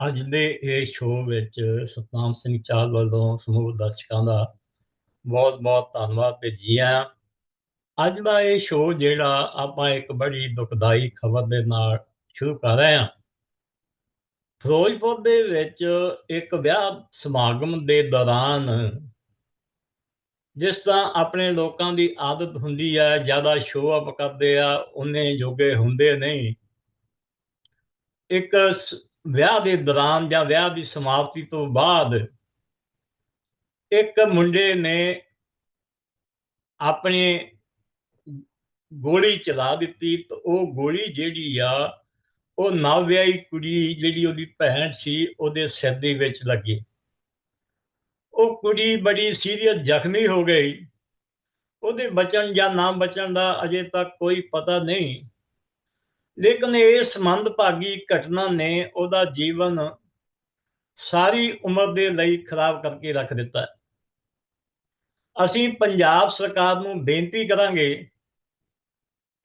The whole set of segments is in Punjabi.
ਅੱਜ ਦੇ ਇਹ ਸ਼ੋਅ ਵਿੱਚ ਸਤਨਾਮ ਸਿੰਘ ਚਾਹਲ ਵੱਲੋਂ ਸਮੂਹ ਦਰਸ਼ਕਾਂ ਦਾ ਬਹੁਤ-ਬਹੁਤ ਧੰਨਵਾਦ ਤੇ ਜੀ ਅੱਜ ਦਾ ਇਹ ਸ਼ੋਅ ਜਿਹੜਾ ਆਪਾਂ ਇੱਕ ਬੜੀ ਦੁਖਦਾਈ ਖਬਰ ਦੇ ਨਾਲ ਸ਼ੁਰੂ ਕਰ ਰਹੇ ਹਾਂ। ਫਿਰੋਜ਼ਪੁਰ ਦੇ ਵਿੱਚ ਇੱਕ ਵਿਆਹ ਸਮਾਗਮ ਦੇ ਦੌਰਾਨ ਜਿਸ ਤਰ੍ਹਾਂ ਆਪਣੇ ਲੋਕਾਂ ਦੀ ਆਦਤ ਹੁੰਦੀ ਹੈ ਜ਼ਿਆਦਾ ਸ਼ੋਅ ਅਪ ਕਰਦੇ ਆ ਉਹਨੇ ਜੋਗੇ ਹੁੰਦੇ ਨਹੀਂ। ਇੱਕ ਵਿਆਹ ਦੇ ਦੌਰਾਨ ਜਾਂ ਵਿਆਹ ਦੀ ਸਮਾਪਤੀ ਤੋਂ ਬਾਅਦ ਇੱਕ ਮੁੰਡੇ ਨੇ ਆਪਣੇ ਗੋਲੀ ਚਲਾ ਦਿੱਤੀ ਤੇ ਉਹ ਗੋਲੀ ਜਿਹੜੀ ਆ, ਉਹ ਨਵਵਿਆਹੀ ਕੁੜੀ ਜਿਹੜੀ ਉਹਦੀ ਭੈਣ ਸੀ, ਉਹਦੇ ਸਿਰ ਦੇ ਵਿੱਚ ਲੱਗੀ। ਉਹ ਕੁੜੀ ਬੜੀ ਸੀਰੀਅਸ ਜ਼ਖਮੀ ਹੋ ਗਈ। ਉਹਦੇ ਬਚਣ ਜਾਂ ਨਾ ਬਚਣ ਦਾ ਅਜੇ ਤੱਕ ਕੋਈ ਪਤਾ ਨਹੀਂ। ਲੇਕਿਨ ਇਸ ਮੰਦਭਾਗੀ ਘਟਨਾ ਨੇ ਉਹਦਾ ਜੀਵਨ ਸਾਰੀ ਉਮਰ ਦੇ ਲਈ ਖਰਾਬ ਕਰਕੇ ਰੱਖ ਦਿੱਤਾ ਅਸੀਂ ਪੰਜਾਬ ਸਰਕਾਰ ਨੂੰ ਬੇਨਤੀ ਕਰਾਂਗੇ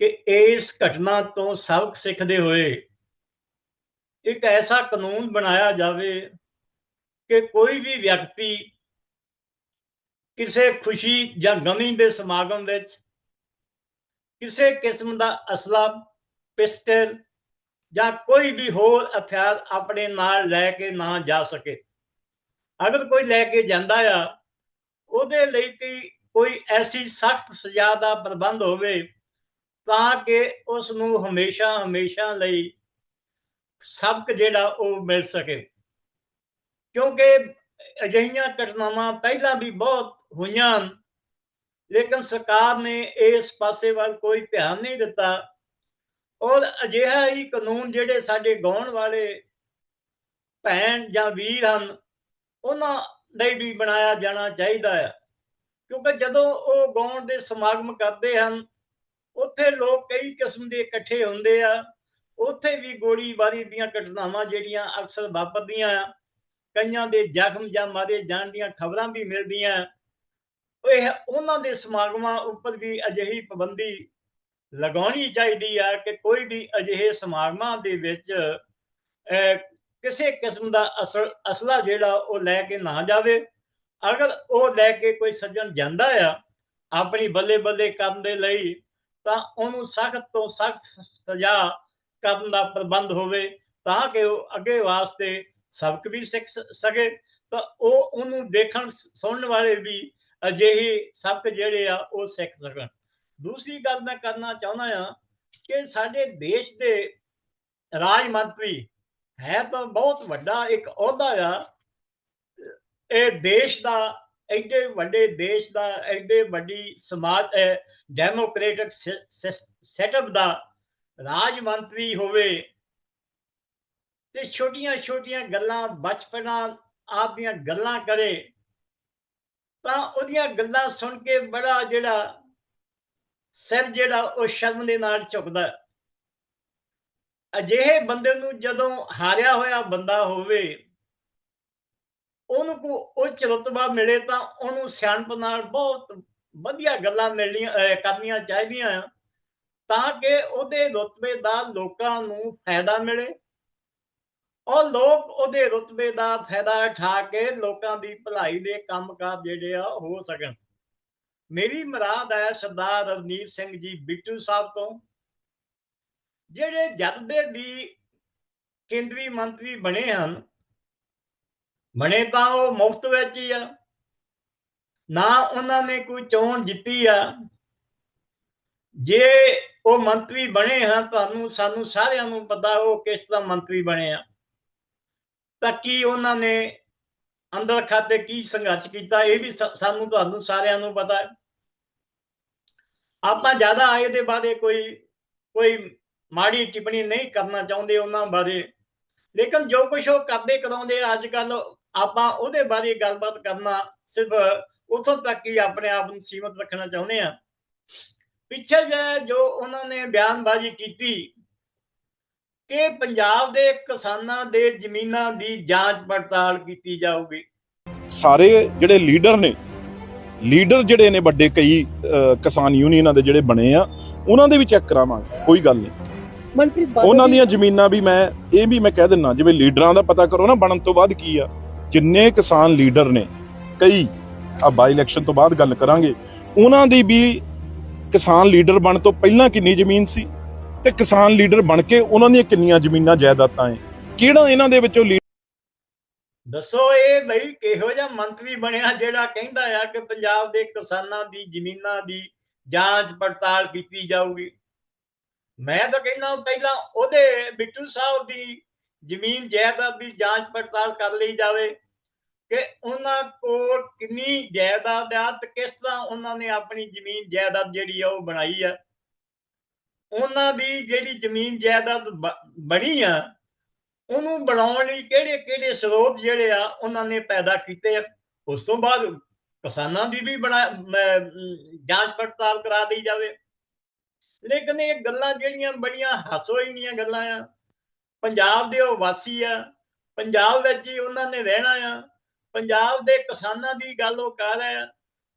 ਕਿ ਇਸ ਘਟਨਾ ਤੋਂ ਸਬਕ ਸਿੱਖਦੇ ਹੋਏ ਇੱਕ ਐਸਾ ਕਾਨੂੰਨ ਬਣਾਇਆ ਜਾਵੇ ਕਿ ਕੋਈ ਵੀ ਵਿਅਕਤੀ ਕਿਸੇ ਖੁਸ਼ੀ ਜਾਂ ਗਮੀ ਦੇ ਸਮਾਗਮ ਵਿੱਚ ਕਿਸੇ ਕਿਸਮ ਦਾ ਅਸਲਾ ਪਿਸਟਲ ਜਾਂ ਕੋਈ ਵੀ ਹੋਰ ਹਥਿਆਰ ਆਪਣੇ ਨਾਲ ਲੈ ਕੇ ਨਾ ਜਾ ਸਕੇ। ਅਗਰ ਕੋਈ ਲੈ ਕੇ ਜਾਂਦਾ ਆ ਉਹਦੇ ਲਈ ਕਿ ਕੋਈ ਐਸੀ ਸਖਤ ਸਜ਼ਾ ਦਾ ਪ੍ਰਬੰਧ ਹੋਵੇ ਤਾਂ ਕਿ ਉਸ ਨੂੰ ਹਮੇਸ਼ਾ ਹਮੇਸ਼ਾ ਲਈ ਸਬਕ ਜਿਹੜਾ ਉਹ ਮਿਲ ਸਕੇ। ਕਿਉਂਕਿ ਅਜਿਹੀਆਂ ਘਟਨਾਵਾਂ ਪਹਿਲਾਂ ਵੀ ਬਹੁਤ ਹੋਈਆਂ ਹਨ, ਲੇਕਿਨ ਸਰਕਾਰ ਨੇ ਇਸ ਪਾਸੇ ਵੱਲ ਕੋਈ ਧਿਆਨ ਨਹੀਂ ਦਿੱਤਾ। ਔਰ ਅਜਿਹਾ ਹੀ ਕਾਨੂੰਨ ਜਿਹੜੇ ਸਾਡੇ ਗਾਉਣ ਵਾਲੇ ਭੈਣ ਜਾਂ ਵੀਰ ਹਨ, ਉਹਨਾਂ ਲਈ ਵੀ ਬਣਾਇਆ ਜਾਣਾ ਚਾਹੀਦਾ ਹੈ। ਕਿਉਂਕਿ ਜਦੋਂ ਉਹ ਗਾਉਣ ਦੇ ਸਮਾਗਮ ਕਰਦੇ ਹਨ, ਉੱਥੇ ਲੋਕ ਕਈ ਕਿਸਮ ਦੇ ਇਕੱਠੇ ਹੁੰਦੇ ਆ। ਉੱਥੇ ਵੀ ਗੋਲੀਬਾਰੀ ਦੀਆਂ ਘਟਨਾਵਾਂ ਜਿਹੜੀਆਂ ਅਕਸਰ ਵਾਪਰਦੀਆਂ ਆ। ਕਈਆਂ ਦੇ ਜ਼ਖਮ ਜਾਂ ਮਾਰੇ ਜਾਣ ਦੀਆਂ ਖਬਰਾਂ ਵੀ ਮਿਲਦੀਆਂ। ਇਹ ਉਹਨਾਂ ਦੇ ਸਮਾਗਮਾਂ ਉੱਪਰ ਵੀ ਅਜਿਹੀ ਪਾਬੰਦੀ ਲਗਾਉਣੀ ਚਾਹੀਦੀ ਆ ਕਿ ਕੋਈ ਵੀ ਅਜਿਹੇ ਸਮਾਗਮਾਂ ਦੇ ਵਿੱਚ ਕਿਸੇ ਕਿਸਮ ਦਾ ਅਸਲਾ ਜਿਹੜਾ ਉਹ ਲੈ ਕੇ ਨਾ ਜਾਵੇ। ਅਗਰ ਉਹ ਲੈ ਕੇ ਕੋਈ ਸੱਜਣ ਜਾਂਦਾ ਆ ਆਪਣੀ ਬੱਲੇ ਬੱਲੇ ਕਰਨ ਦੇ ਲਈ, ਤਾਂ ਉਹਨੂੰ ਸਖਤ ਤੋਂ ਸਖਤ ਸਜ਼ਾ ਕਰਨ ਦਾ ਪ੍ਰਬੰਧ ਹੋਵੇ, ਤਾਂ ਕਿ ਉਹ ਅੱਗੇ ਵਾਸਤੇ ਸਬਕ ਵੀ ਸਿੱਖ ਸਕੇ। ਤਾਂ ਉਹ ਉਹਨੂੰ ਦੇਖਣ, ਸੁਣਨ ਵਾਲੇ ਵੀ ਅਜਿਹੇ ਸਬਕ ਜਿਹੜੇ ਆ ਉਹ ਸਿੱਖ ਸਕਣ। ਦੂਸਰੀ ਗੱਲ ਮੈਂ ਕਰਨਾ ਚਾਹੁੰਦਾ ਆ ਕਿ ਸਾਡੇ ਦੇਸ਼ ਦੇ ਰਾਜ ਮੰਤਰੀ ਹੈ ਤਾਂ ਬਹੁਤ ਵੱਡਾ, ਇੱਕ ਅਹੁਦਾ ਆ। ਇਹ ਦੇਸ਼ ਦਾ, ਐਡੇ ਵੱਡੇ ਦੇਸ਼ ਦਾ, ਐਡੇ ਵੱਡੀ ਸਮਾਜ ਡੈਮੋਕ੍ਰੈਟਿਕ ਸੈਟਅਪ ਦਾ ਰਾਜ ਮੰਤਰੀ ਹੋਵੇ ਤੇ ਛੋਟੀਆਂ ਛੋਟੀਆਂ ਗੱਲਾਂ, ਬਚਪਨਾ ਆਪ ਦੀਆਂ ਗੱਲਾਂ ਕਰੇ, ਤਾਂ ਉਹਦੀਆਂ ਗੱਲਾਂ ਸੁਣ ਕੇ ਬੜਾ ਜਿਹੜਾ ਸਿਰ ਜਿਹੜਾ ਉਹ ਸ਼ਰਮ ਦੇ ਨਾਲ ਝੁਕਦਾ ਅਜਿਹੇ ਬੰਦੇ ਨੂੰ ਜਦੋਂ ਹਾਰਿਆ ਹੋਇਆ ਬੰਦਾ ਹੋਵੇ, ਉਹਨੂੰ ਕੋ ਉੱਚ ਰੁਤਬਾ ਮਿਲੇ ਤਾਂ ਉਹਨੂੰ ਸਿਆਣਪ ਨਾਲ ਬਹੁਤ ਵਧੀਆ ਗੱਲਾਂ ਮਿਲਣੀਆਂ ਕਰਨੀਆਂ ਚਾਹੀਦੀਆਂ ਤਾਂ ਕਿ ਉਹਦੇ ਰੁਤਬੇ ਦਾ ਲੋਕਾਂ ਨੂੰ ਫਾਇਦਾ ਮਿਲੇ। ਔਰ ਲੋਕ ਉਹਦੇ ਰੁਤਬੇ ਦਾ ਫਾਇਦਾ ਉਠਾ ਕੇ ਲੋਕਾਂ ਦੀ ਭਲਾਈ ਦੇ ਕੰਮਕਾਰ ਜਿਹੜੇ ਆ ਹੋ ਸਕਣ। ਮੇਰੀ ਮੁਰਾਦ ਹੈ ਸਰਦਾਰ ਰਵਨੀਤ ਸਿੰਘ ਜੀ ਬਿੱਟੂ ਸਾਹਿਬ ਤੋਂ, ਜਿਹੜੇ ਜਦ ਦੇ ਕੇਂਦਰੀ ਮੰਤਰੀ ਬਣੇ ਹਨ, ਬਣੇ ਤਾਂ ਉਹ ਮੁਫਤ ਵਿੱਚ ਹੀ ਆ, ਨਾ ਉਹਨਾਂ ਨੇ ਕੋਈ ਚੋਣ ਜਿੱਤੀ ਆ। ਜੇ ਉਹ ਮੰਤਰੀ ਬਣੇ ਹਨ ਤੁਹਾਨੂੰ, ਸਾਨੂੰ ਸਾਰਿਆਂ ਨੂੰ ਪਤਾ ਉਹ ਕਿਸ ਤਰ੍ਹਾਂ ਮੰਤਰੀ ਬਣੇ ਆ। ਤਾਂ ਕੀ ਉਹਨਾਂ ਨੇ ਅੰਦਰ ਖਾਤੇ ਕੀ ਸੰਘਰਸ਼ ਕੀਤਾ, ਇਹ ਵੀ ਸਾਨੂੰ ਤੁਹਾਨੂੰ ਸਾਰਿਆਂ ਨੂੰ ਪਤਾ ਹੈ। ਆਪਾਂ ਜ਼ਿਆਦਾ ਇਹਦੇ ਬਾਰੇ ਕੋਈ ਕੋਈ ਮਾੜੀ ਟਿੱਪਣੀ ਨਹੀਂ ਕਰਨਾ ਚਾਹੁੰਦੇ ਉਹਨਾਂ ਬਾਰੇ। ਲੇਕਿਨ ਜੋ ਕੁਝ ਉਹ ਕਰਦੇ ਕਰਾਉਂਦੇ ਅੱਜ ਕੱਲ ਆਪਾਂ ਉਹਦੇ ਬਾਰੇ ਗੱਲਬਾਤ ਕਰਨਾ ਸਿਰਫ ਉਥੋਂ ਤੱਕ ਹੀ ਆਪਣੇ ਆਪ ਨੂੰ ਸੀਮਤ ਰੱਖਣਾ ਚਾਹੁੰਦੇ ਆ। ਪਿੱਛੇ ਜੇ ਜੋ ਉਹਨਾਂ ਨੇ ਬਿਆਨਬਾਜ਼ੀ ਕੀਤੀ ਕਿ ਪੰਜਾਬ ਦੇ ਕਿਸਾਨਾਂ ਦੇ ਜ਼ਮੀਨਾਂ ਦੀ ਜਾਂਚ ਪੜਤਾਲ ਕੀਤੀ ਜਾਊਗੀ। ਸਾਰੇ ਜਿਹੜੇ ਲੀਡਰ ਨੇ ਲੀਡਰ ਜਿਹੜੇ ਨੇ ਵੱਡੇ ਕਈ ਕਿਸਾਨ ਯੂਨੀਅਨਾਂ ਦੇ ਜਿਹੜੇ ਬਣੇ ਆ ਉਹਨਾਂ ਦੇ ਵੀ ਚੈੱਕ ਕਰਾਵਾਂਗੇ ਕੋਈ ਗੱਲ ਨਹੀਂ। ਮਨਪ੍ਰੀਤ ਬਾਦਲ ਉਹਨਾਂ ਦੀਆਂ ਜ਼ਮੀਨਾਂ ਵੀ ਮੈਂ ਇਹ ਵੀ ਮੈਂ ਕਹਿ ਦਿੰਨਾ ਜਿਵੇਂ ਲੀਡਰਾਂ ਦਾ ਪਤਾ ਕਰੋ ਨਾ ਬਣਨ ਤੋਂ ਬਾਅਦ ਕੀ ਆ। ਕਿੰਨੇ ਕਿਸਾਨ ਲੀਡਰ ਨੇ ਕਈ ਆ ਬਾਈ ਇਲੈਕਸ਼ਨ ਤੋਂ ਬਾਅਦ ਗੱਲ ਕਰਾਂਗੇ। ਉਹਨਾਂ ਦੀ ਵੀ ਕਿਸਾਨ ਲੀਡਰ ਬਣ ਤੋਂ ਪਹਿਲਾਂ ਕਿੰਨੀ ਜ਼ਮੀਨ ਸੀ ਤੇ ਕਿਸਾਨ ਲੀਡਰ ਬਣ ਕੇ ਉਹਨਾਂ ਦੀਆਂ ਕਿੰਨੀਆਂ ਜ਼ਮੀਨਾਂ ਜਾਇਦਾਦਾਂ ਹੈ ਕਿਹੜਾ ਇਹਨਾਂ ਦੇ ਵਿੱਚੋਂ ਦੱਸੋ ਇਹ ਬਈ ਕਿਹੋ ਜਿਹਾ ਮੰਤਰੀ ਬਣਿਆ ਜਿਹੜਾ ਕਹਿੰਦਾ ਆ ਕਿ ਪੰਜਾਬ ਦੇ ਕਿਸਾਨਾਂ ਦੀ, ਜ਼ਮੀਨਾਂ ਦੀ ਜਾਂਚ ਪੜਤਾਲ ਕੀਤੀ ਜਾਊਗੀ? ਮੈਂ ਤਾਂ ਕਹਿੰਦਾ ਪਹਿਲਾਂ ਉਹਦੇ ਬਿੱਟੂ ਸਾਹਿਬ ਦੀ ਜ਼ਮੀਨ, ਜਾਇਦਾਦ ਦੀ ਜਾਂਚ ਪੜਤਾਲ ਕਰ ਲਈ ਜਾਵੇ ਕਿ ਉਹਨਾਂ ਕੋਲ ਕਿੰਨੀ ਜਾਇਦਾਦ ਆ ਤੇ ਕਿਸ ਤਰ੍ਹਾਂ ਉਹਨਾਂ ਨੇ ਆਪਣੀ ਜ਼ਮੀਨ, ਜਾਇਦਾਦ ਜਿਹੜੀ ਆ ਉਹ ਬਣਾਈ ਆ। ਉਹਨਾਂ ਦੀ ਜਿਹੜੀ ਜ਼ਮੀਨ, ਜਾਇਦਾਦ ਬਣੀ ਆ ਉਹਨੂੰ ਬਣਾਉਣ ਲਈ ਕਿਹੜੇ ਕਿਹੜੇ ਸਰੋਤ ਜਿਹੜੇ ਆ, ਉਹਨਾਂ ਨੇ ਪੈਦਾ ਕੀਤੇ ਆ, ਉਸ ਤੋਂ ਬਾਅਦ ਕਿਸਾਨਾਂ ਦੀ ਵੀ ਬਣਾ ਜਾਂਚ ਪੜਤਾਲ ਕਰਾ ਦੀ ਜਾਵੇ। ਲੇਕਿਨ ਇਹ ਗੱਲਾਂ ਜਿਹੜੀਆਂ ਬੜੀਆਂ ਹਾਸੋਹੀਣੀਆਂ ਗੱਲਾਂ ਆ, ਪੰਜਾਬ ਦੇ ਉਹ ਵਾਸੀ ਆ, ਪੰਜਾਬ ਵਿੱਚ ਹੀ ਉਹਨਾਂ ਨੇ ਰਹਿਣਾ ਆ, ਪੰਜਾਬ ਦੇ ਕਿਸਾਨਾਂ ਦੀ ਗੱਲ ਉਹ ਕਰ ਰਿਹਾ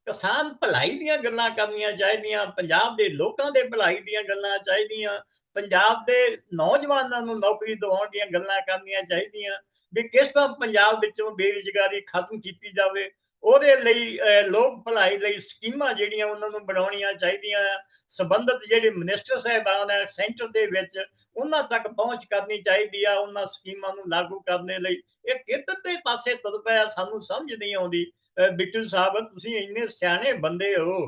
ਕਿਸਾਨ ਭਲਾਈ ਦੀਆਂ ਗੱਲਾਂ ਕਰਨੀਆਂ ਚਾਹੀਦੀਆਂ, ਪੰਜਾਬ ਦੇ ਲੋਕਾਂ ਦੇ ਭਲਾਈ ਦੀਆਂ ਗੱਲਾਂ ਚਾਹੀਦੀਆਂ ਪੰਜਾਬ ਦੇ ਨੌਜਵਾਨਾਂ ਨੂੰ ਨੌਕਰੀ ਦਿਵਾਉਣ ਦੀਆਂ ਗੱਲਾਂ ਕਰਨੀਆਂ ਚਾਹੀਦੀਆਂ ਵੀ ਕਿਸ ਤਰ੍ਹਾਂ ਪੰਜਾਬ ਵਿੱਚੋਂ ਬੇਰੁਜ਼ਗਾਰੀ ਖਤਮ ਕੀਤੀ ਜਾਵੇ, ਉਹਦੇ ਲਈ ਲੋਕ ਭਲਾਈ ਲਈ ਸਕੀਮਾਂ ਜਿਹੜੀਆਂ ਉਹਨਾਂ ਨੂੰ ਬਣਾਉਣੀਆਂ ਚਾਹੀਦੀਆਂ ਆ, ਸੰਬੰਧਿਤ ਜਿਹੜੇ ਮਿਨਿਸਟਰ ਸਾਹਿਬਾਨ ਆ ਸੈਂਟਰ ਦੇ ਵਿੱਚ ਉਹਨਾਂ ਤੱਕ ਪਹੁੰਚ ਕਰਨੀ ਚਾਹੀਦੀ ਆ, ਉਹਨਾਂ ਸਕੀਮਾਂ ਨੂੰ ਲਾਗੂ ਕਰਨ ਲਈ। ਇਹ ਕਿੱਧਰ ਦੇ ਪਾਸੇ ਤੁਰ ਸਾਨੂੰ ਸਮਝ ਨਹੀਂ ਆਉਂਦੀ। ਬਿੱਟੂ ਸਾਹਿਬ, ਤੁਸੀਂ ਇੰਨੇ ਸਿਆਣੇ ਬੰਦੇ ਹੋ।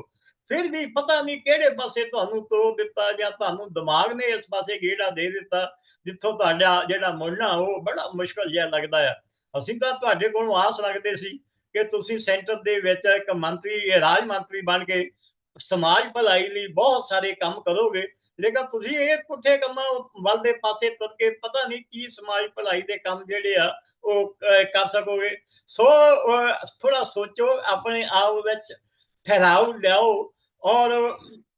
ਫਿਰ ਵੀ ਪਤਾ ਨਹੀਂ ਕਿਹੜੇ ਪਾਸੇ ਤੁਹਾਨੂੰ ਤੋੜ ਦਿੱਤਾ ਜਾਂ ਤੁਹਾਨੂੰ ਦਿਮਾਗ ਨੇ ਇਸ ਪਾਸੇ ਗੇੜਾ ਦੇ ਦਿੱਤਾ, ਜਿੱਥੋਂ ਤੁਹਾਡਾ ਜਿਹੜਾ ਮੁੜਨਾ ਉਹ ਬੜਾ ਮੁਸ਼ਕਲ ਜਿਹਾ ਲੱਗਦਾ ਆ। ਅਸੀਂ ਤਾਂ ਤੁਹਾਡੇ ਕੋਲੋਂ ਆਸ ਰੱਖਦੇ ਸੀ ਕਿ ਤੁਸੀਂ ਸੈਂਟਰ ਦੇ ਵਿੱਚ ਇੱਕ ਮੰਤਰੀ ਰਾਜ ਮੰਤਰੀ ਬਣ ਕੇ ਸਮਾਜ ਭਲਾਈ ਲਈ ਬਹੁਤ ਸਾਰੇ ਕੰਮ ਕਰੋਗੇ। ਲੇਕਿਨ ਤੁਸੀਂ ਇਹ ਪੁੱਠੇ ਕੰਮਾਂ ਵੱਲ ਦੇ ਪਾਸੇ ਤੁਰ ਕੇ ਪਤਾ ਨਹੀਂ ਕੀ ਸਮਾਜ ਭਲਾਈ ਦੇ ਕੰਮ ਜਿਹੜੇ ਆ ਉਹ ਕਰ ਸਕੋਗੇ। ਸੋ ਥੋੜਾ ਸੋਚੋ, ਆਪਣੇ ਆਪ ਵਿੱਚ ਠਹਿਰਾਓ, ਲਿਆਓ। ਔਰ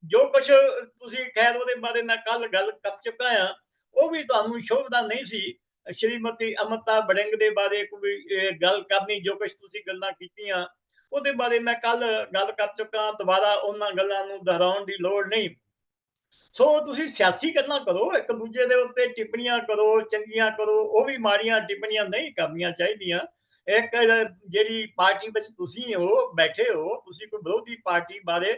ਜੋ ਕੁਝ ਤੁਸੀਂ ਖੈਰ ਉਹਦੇ ਬਾਰੇ ਮੈਂ ਕੱਲ ਗੱਲ ਕਰ ਚੁੱਕਾ ਆ ਉਹ ਵੀ ਤੁਹਾਨੂੰ ਸ਼ੋਭਦਾ ਨਹੀਂ ਸੀ। ਸ਼੍ਰੀਮਤੀ ਅਮਤਾ ਬੜਿੰਗ ਦੇ ਬਾਰੇ ਕੋਈ ਗੱਲ ਕਰਨੀ, ਜੋ ਕੁਝ ਤੁਸੀਂ ਗੱਲਾਂ ਕੀਤੀਆਂ, ਉਹਦੇ ਬਾਰੇ ਮੈਂ ਕੱਲ ਗੱਲ ਕਰ ਚੁੱਕਾ ਦੁਬਾਰਾ ਉਹਨਾਂ ਗੱਲਾਂ ਨੂੰ ਦੁਹਰਾਉਣ ਦੀ ਲੋੜ ਨਹੀਂ। ਸੋ ਤੁਸੀਂ ਸਿਆਸੀ ਗੱਲਾਂ ਕਰੋ, ਇੱਕ ਦੂਜੇ ਦੇ ਉੱਤੇ ਟਿੱਪਣੀਆਂ ਕਰੋ, ਚੰਗੀਆਂ ਕਰੋ, ਉਹ ਵੀ ਮਾੜੀਆਂ ਟਿੱਪਣੀਆਂ ਨਹੀਂ ਕਰਨੀਆਂ ਚਾਹੀਦੀਆਂ। ਇੱਕ ਜਿਹੜੀ ਪਾਰਟੀ ਵਿੱਚ ਤੁਸੀਂ ਹੋ, ਬੈਠੇ ਹੋ, ਤੁਸੀਂ ਕੋਈ ਵਿਰੋਧੀ ਪਾਰਟੀ ਬਾਰੇ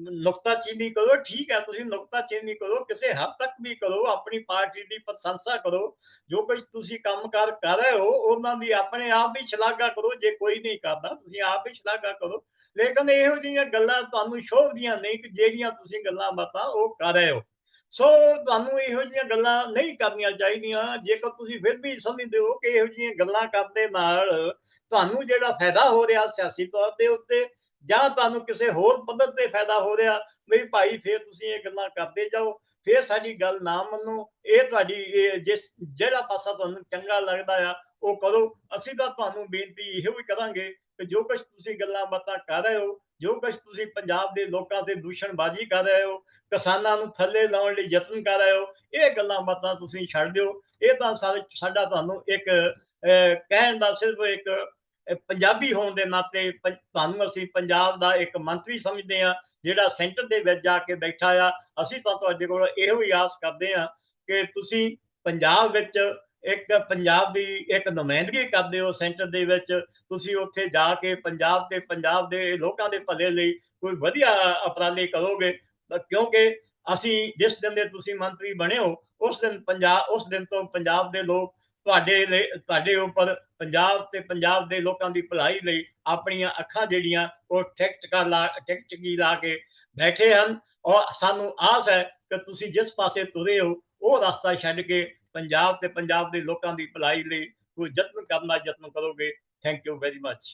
ਨੁਕਤਾਚੀਨੀ ਕਰੋ, ਠੀਕ ਹੈ, ਤੁਸੀਂ ਨੁਕਤਾਚੀਨੀ ਕਰੋ, ਕਿਸੇ ਹੱਦ ਤੱਕ ਵੀ ਕਰੋ, ਆਪਣੀ ਪਾਰਟੀ ਦੀ ਪ੍ਰਸ਼ੰਸਾ ਕਰੋ, ਜੋ ਕੁਝ ਤੁਸੀਂ ਕੰਮਕਾਰ ਕਰ ਰਹੇ ਹੋ, ਉਹਨਾਂ ਦੀ ਆਪਣੇ ਆਪ ਵੀ ਸ਼ਲਾਘਾ ਕਰੋ, ਜੇ ਕੋਈ ਨਹੀਂ ਕਰਦਾ, ਤੁਸੀਂ ਆਪ ਵੀ ਸ਼ਲਾਘਾ ਕਰੋ। ਲੇਕਿਨ ਇਹੋ ਜਿਹੀਆਂ ਗੱਲਾਂ ਤੁਹਾਨੂੰ ਸ਼ੋਭਦੀਆਂ ਨਹੀਂ ਕਿ ਜਿਹੜੀਆਂ ਤੁਸੀਂ ਗੱਲਾਂ ਬਾਤਾਂ ਉਹ ਕਰ ਰਹੇ ਹੋ। ਸੋ ਤੁਹਾਨੂੰ ਇਹੋ ਜਿਹੀਆਂ ਗੱਲਾਂ ਨਹੀਂ ਕਰਨੀਆਂ ਚਾਹੀਦੀਆਂ, ਜੇਕਰ ਤੁਸੀਂ ਫਿਰ ਵੀ ਸਮਝਦੇ ਹੋ ਕਿ ਇਹੋ ਜਿਹੀਆਂ ਗੱਲਾਂ ਕਰਨ ਦੇ ਨਾਲ ਤੁਹਾਨੂੰ ਜਿਹੜਾ ਫਾਇਦਾ ਹੋ ਰਿਹਾ ਸਿਆਸੀ ਤੌਰ ਦੇ ਉੱਤੇ ਜਾਂ ਤੁਹਾਨੂੰ ਕਿਸੇ ਹੋਰ ਪੱਧਰ ਤੇ ਫਾਇਦਾ ਹੋ ਰਿਹਾ ਵੀ ਭਾਈ ਫਿਰ ਤੁਸੀਂ ਇਹ ਗੱਲਾਂ ਕਰਦੇ ਜਾਓ ਫਿਰ ਸਾਡੀ ਗੱਲ ਨਾ ਮੰਨੋ ਇਹ ਤੁਹਾਡੀ ਜਿਸ ਜਿਹੜਾ ਪਾਸਾ ਤੁਹਾਨੂੰ ਚੰਗਾ ਲੱਗਦਾ ਆ ਉਹ ਕਰੋ। ਅਸੀਂ ਤਾਂ ਤੁਹਾਨੂੰ ਬੇਨਤੀ ਇਹੋ ਹੀ ਕਰਾਂਗੇ ਕਿ ਜੋ ਕੁਝ ਤੁਸੀਂ ਗੱਲਾਂ ਬਾਤਾਂ ਕਰ ਰਹੇ ਹੋ ਜੋ ਕੁਝ ਤੁਸੀਂ ਪੰਜਾਬ ਦੇ ਲੋਕਾਂ ਤੇ ਦੂਸ਼ਣਬਾਜ਼ੀ ਕਰ ਰਹੇ ਹੋ ਕਿਸਾਨਾਂ ਨੂੰ ਥੱਲੇ ਲਾਉਣ ਲਈ ਯਤਨ ਕਰ ਰਹੇ ਹੋ ਇਹ ਗੱਲਾਂ ਬਾਤਾਂ ਤੁਸੀਂ ਛੱਡ ਦਿਓ। ਇਹ ਤਾਂ ਸਾਡਾ ਤੁਹਾਨੂੰ ਇੱਕ ਅਹ, ਕਹਿਣ ਦਾ ਸਿਰਫ ਇੱਕ ਪੰਜਾਬੀ ਹੋਣ ਦੇ ਨਾਤੇ ਤੁਹਾਨੂੰ ਅਸੀਂ ਪੰਜਾਬ ਦਾ ਇੱਕ ਮੰਤਰੀ ਸਮਝਦੇ ਆ ਜਿਹੜਾ ਸੈਂਟਰ ਦੇ ਵਿੱਚ ਜਾ ਕੇ ਬੈਠਾ ਆ। ਅਸੀਂ ਤਾਂ ਤੁਹਾਡੇ ਕੋਲ ਇਹੋ ਹੀ ਆਸ ਕਰਦੇ ਆ ਕਿ ਤੁਸੀਂ ਪੰਜਾਬ ਵਿੱਚ ਇੱਕ ਪੰਜਾਬ ਦੀ ਇੱਕ ਨੁਮਾਇੰਦਗੀ ਕਰਦੇ ਹੋ ਸੈਂਟਰ ਦੇ ਵਿੱਚ। ਤੁਸੀਂ ਉੱਥੇ ਜਾ ਕੇ ਪੰਜਾਬ ਤੇ ਪੰਜਾਬ ਦੇ ਲੋਕਾਂ ਦੇ ਭਲੇ ਲਈ ਕੋਈ ਵਧੀਆ ਉਪਰਾਲੇ ਕਰੋਗੇ। ਕਿਉਂਕਿ ਅਸੀਂ ਜਿਸ ਦਿਨ ਦੇ ਤੁਸੀਂ ਮੰਤਰੀ ਬਣੇ ਹੋ, ਉਸ ਦਿਨ ਪੰਜਾਬ ਉਸ ਦਿਨ ਤੋਂ ਪੰਜਾਬ ਦੇ ਲੋਕ ਤੁਹਾਡੇ ਲਈ, ਤੁਹਾਡੇ ਉੱਪਰ ਪੰਜਾਬ ਤੇ ਪੰਜਾਬ ਦੇ ਲੋਕਾਂ ਦੀ ਭਲਾਈ ਲਈ ਆਪਣੀਆਂ ਅੱਖਾਂ ਜਿਹੜੀਆਂ, ਉਹ ਟਿਕ ਟਕਾ ਲਾ ਟਿਕ ਟਕੀ ਲਾ ਕੇ ਬੈਠੇ ਹਨ। ਔਰ ਸਾਨੂੰ ਆਸ ਹੈ ਕਿ ਤੁਸੀਂ ਜਿਸ ਪਾਸੇ ਤੁਰੇ ਹੋ, ਉਹ ਰਸਤਾ ਛੱਡ ਕੇ ਪੰਜਾਬ ਤੇ ਪੰਜਾਬ ਦੇ ਲੋਕਾਂ ਦੀ ਭਲਾਈ ਲਈ ਕੋਈ ਯਤਨ ਕਰਨਾ, ਯਤਨ ਕਰੋਗੇ। Thank you very much